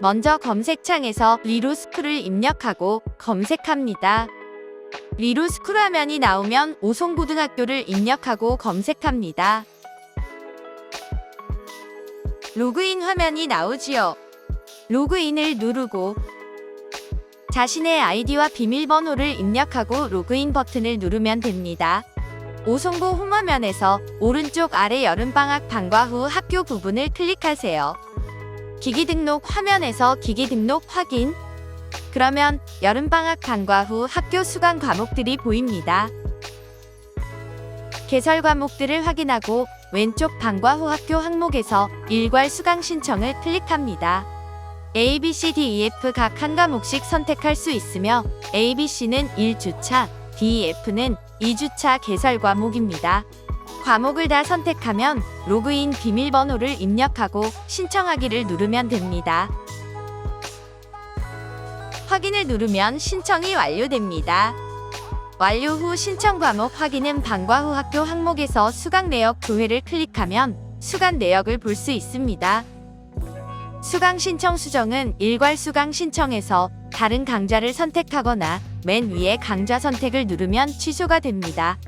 먼저 검색창에서 리로스쿨을 입력하고 검색합니다. 리로스쿨 화면이 나오면 오송고등학교를 입력하고 검색합니다. 로그인 화면이 나오지요. 로그인을 누르고 자신의 아이디와 비밀번호를 입력하고 로그인 버튼을 누르면 됩니다. 오송고 홈화면에서 오른쪽 아래 여름방학 방과 후 학교 부분을 클릭하세요. 기기 등록 화면에서 기기 등록 확인. 그러면 여름방학 방과 후 학교 수강 과목들이 보입니다. 개설 과목들을 확인하고 왼쪽 방과 후 학교 항목에서 일괄 수강 신청을 클릭합니다. A, B, C, D, E, F 각 한 과목씩 선택할 수 있으며 A, B, C는 1주차, D, E, F는 2주차 개설 과목입니다. 과목을 다 선택하면 로그인 비밀번호를 입력하고 신청하기를 누르면 됩니다. 확인을 누르면 신청이 완료됩니다. 완료 후 신청 과목 확인은 방과 후 학교 항목에서 수강 내역 교회를 클릭하면 수강 내역을 볼 수 있습니다. 수강 신청 수정은 일괄 수강 신청에서 다른 강좌를 선택하거나 맨 위에 강좌 선택을 누르면 취소가 됩니다.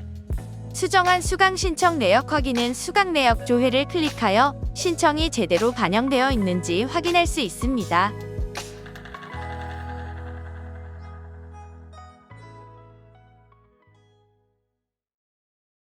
수정한 수강 신청 내역 확인은 수강 내역 조회를 클릭하여 신청이 제대로 반영되어 있는지 확인할 수 있습니다.